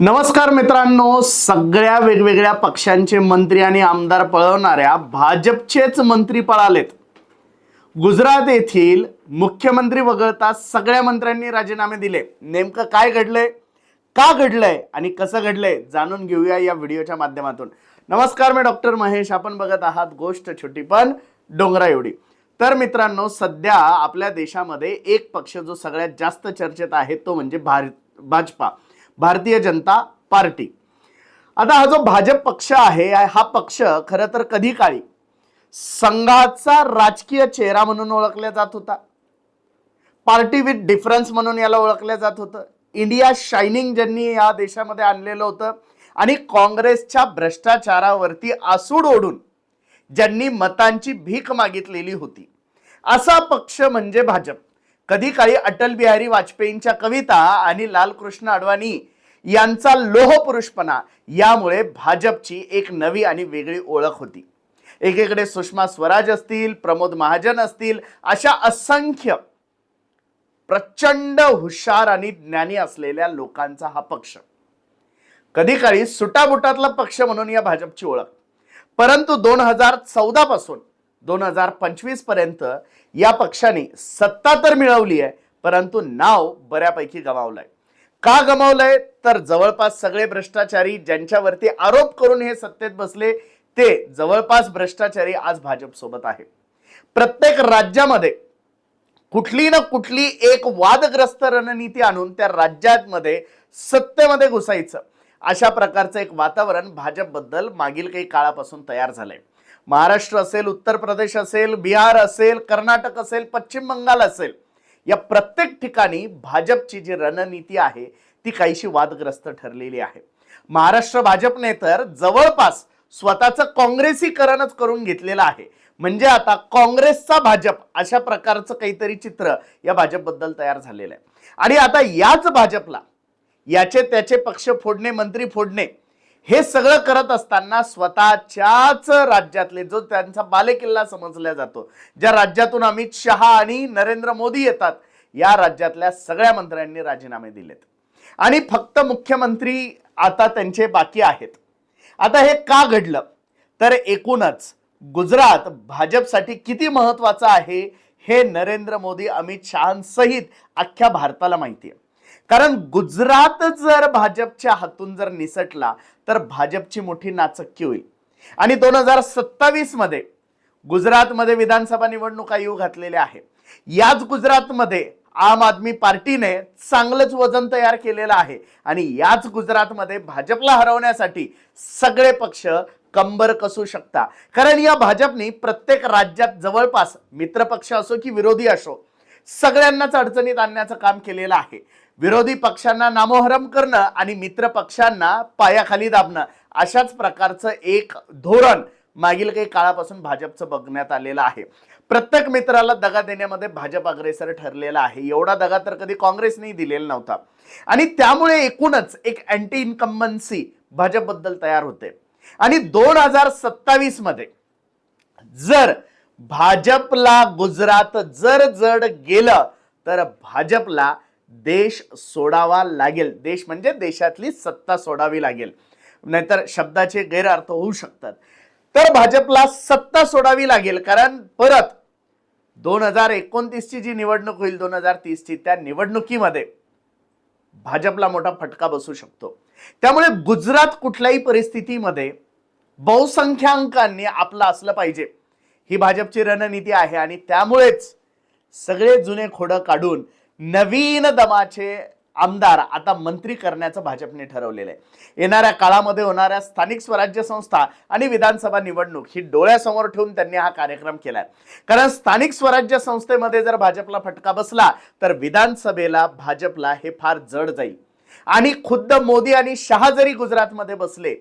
नमस्कार मित्रांनो सगळ्या वेगवेगळ्या पक्षांचे मंत्री आणि आमदार पळवणाऱ्या भाजपचेच मंत्री पळालेत. गुजरात येथील मुख्यमंत्री वगळता सगळ्या मंत्र्यांनी राजीनामे दिले. नेमकं काय घडलंय? का घडलंय? आणि कसं घडलंय? जाणून घेऊया या व्हिडिओच्या माध्यमातून. नमस्कार मी डॉक्टर महेश. आपण बघत आहात गोष्ट छोटी पण डोंगरा एवढी. तर मित्रांनो सध्या आपल्या देशामध्ये एक पक्ष जो सगळ्यात जास्त चर्चेत आहे तो म्हणजे भार भाजपा. भारतीय जनता पार्टी. आता हा जो भाजप पक्ष आहे हा पक्ष खरं तर कधी काळी संघाचा राजकीय चेहरा म्हणून ओळखला जात होता. पार्टी विथ डिफरन्स म्हणून याला ओळखलं जात होतं. इंडिया शायनिंग ज्यांनी या देशामध्ये आणलेलं होतं आणि काँग्रेसच्या भ्रष्टाचारावरती आसूड ओढून ज्यांनी मतांची भीक मागितलेली होती. असा पक्ष म्हणजे भाजप. कधी काळी अटल बिहारी वाजपेयींच्या कविता आणि लालकृष्ण अडवाणी यांचा लोहपुरुषपणा यामुळे भाजपची एक नवी आणि वेगळी ओळख होती. एकीकडे सुषमा स्वराज असतील प्रमोद महाजन असतील अशा असंख्य प्रचंड हुशार आणि ज्ञानी असलेल्या लोकांचा हा पक्ष. कधी काळी सुटाबुटातला पक्ष म्हणून या भाजपची ओळख. परंतु दोन हजार चौदा पासून दोन हजार पंचवीसपर्यंत या पक्षाने सत्ता तर मिळवली आहे परंतु नाव बऱ्यापैकी गमावलंय. का गमावलंय? तर जवळपास सगळे भ्रष्टाचारी ज्यांच्यावरती आरोप करून हे सत्तेत बसले ते जवळपास भ्रष्टाचारी आज भाजप सोबत आहे प्रत्येक राज्यामध्ये कुठली ना कुठली एक वादग्रस्त रणनीती आणून त्या राज्यामध्ये सत्तेमध्ये घुसायचं अशा प्रकारचं एक वातावरण भाजपबद्दल मागील काही काळापासून तयार झालंय. महाराष्ट्र असेल उत्तर प्रदेश असेल बिहार असेल कर्नाटक असेल पश्चिम बंगाल असेल या प्रत्येक ठिकाणी भाजपची जी रणनीती आहे ती काहीशी वादग्रस्त ठरलेली आहे. महाराष्ट्र भाजपने तर जवळपास स्वतःचं काँग्रेसीकरणच करून घेतलेलं आहे. म्हणजे आता काँग्रेसचा भाजप अशा प्रकारचं काहीतरी चित्र या भाजपबद्दल तयार झालेलं आहे. आणि आता याच भाजपला याचे त्याचे पक्ष फोडणे मंत्री फोडणे हे सगळं करत असताना स्वतःच्याच राज्यातले जो त्यांचा बालेकिल्ला समजला जातो ज्या राज्यातून अमित शहा आणि नरेंद्र मोदी येतात या राज्यातल्या सगळ्या मंत्र्यांनी राजीनामे दिलेत. आणि फक्त मुख्यमंत्री आता त्यांचे बाकी आहेत. आता हे का घडलं? तर एकूणच गुजरात भाजपसाठी किती महत्वाचं आहे हे नरेंद्र मोदी अमित शहासहित अख्ख्या भारताला माहिती आहे. कारण गुजरात जर भाजपच्या हातून जर निसटला तर भाजपची मोठी नाचक्की होईल. आणि दोन हजार सत्तावीसमध्ये गुजरातमध्ये विधानसभा निवडणुका येऊ घातलेल्या आहे याच गुजरातमध्ये आम आदमी पार्टीने चांगलंच वजन तयार केलेलं आहे. आणि याच गुजरातमध्ये भाजपला हरवण्यासाठी सगळे पक्ष कंबर कसू शकता. कारण या भाजपनी प्रत्येक राज्यात जवळपास मित्रपक्ष असो की विरोधी असो सगळ्यांनाच अडचणीत आणण्याचं काम केलेलं आहे. विरोधी पक्षांना नामोहरम करणं आणि मित्र पक्षांना पायाखाली दाबणं अशाच प्रकारचं एक धोरण मागील काही काळापासून भाजपचं बघण्यात आलेलं आहे. प्रत्येक मित्राला दगा देण्यामध्ये भाजप अग्रेसर ठरलेला आहे. एवढा दगा तर कधी काँग्रेसने दिलेला नव्हता. आणि त्यामुळे एकूणच एक अँटी इन्कम्बन्सी भाजपबद्दल तयार होते. आणि दोन हजार सत्तावीसमध्ये जर भाजपला गुजरात जर जड गेलं तर भाजपला देश सोडावा लागेल. देश म्हणजे देशातली सत्ता सोडावी लागेल. नाहीतर शब्दाचे गैरअर्थ होऊ शकतात. तर भाजपला सत्ता सोडावी लागेल कारण परत दोन हजार एकोणतीसची जी निवडणूक होईल दोन हजार तीसची त्या निवडणुकीमध्ये भाजपला मोठा फटका बसू शकतो. त्यामुळे गुजरात कुठल्याही परिस्थितीमध्ये बहुसंख्याकांनी आपलं असलं पाहिजे. ही भाजपची रणनीती आहे आणि त्यामुळेच सगळे जुने खोडं काढून नवीन दमाचे आमदार आता मंत्री करण्याचं भाजपने ठरवलेलं आहे. येणाऱ्या काळामध्ये होणाऱ्या स्थानिक स्वराज्य संस्था आणि विधानसभा निवडणूक ही डोळ्यासमोर ठेवून त्यांनी हा कार्यक्रम केलाय. कारण स्थानिक स्वराज्य संस्थेमध्ये जर भाजपला फटका बसला तर विधानसभेला भाजपला हे फार जड जाईल. आणि खुद्द मोदी आणि शहा जरी गुजरातमध्ये बसले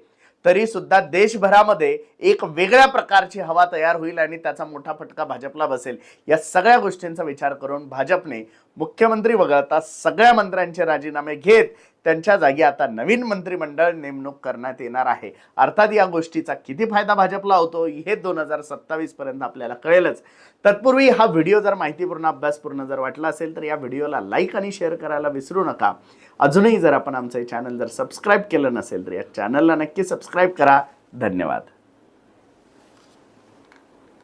तरी सुद्धा देशभरामध्ये एक वेगळ्या प्रकारची हवा तयार होईल आणि त्याचा मोठा फटका भाजपला बसेल. या सगळ्या गोष्टींचा विचार करून भाजपने मुख्यमंत्री वगळता सगळ्या मंत्र्यांचे राजीनामे घेत त्यांच्या जागी आता नवीन मंत्रिमंडळ नेमणूक करण्यात येणार आहे. अर्थात या गोष्टीचा किती फायदा भाजपला होतो हे दोन हजार सत्तावीस पर्यंत आपल्याला कळेलच. तत्पूर्वी हा व्हिडिओ जर माहितीपूर्ण अभ्यासपूर्ण जर वाटला असेल तर या व्हिडिओला लाईक आणि शेअर करायला विसरू नका. अजूनही जर आपण आमचं चॅनल जर सबस्क्राईब केलं नसेल तर या चॅनलला नक्की सबस्क्राईब करा. धन्यवाद.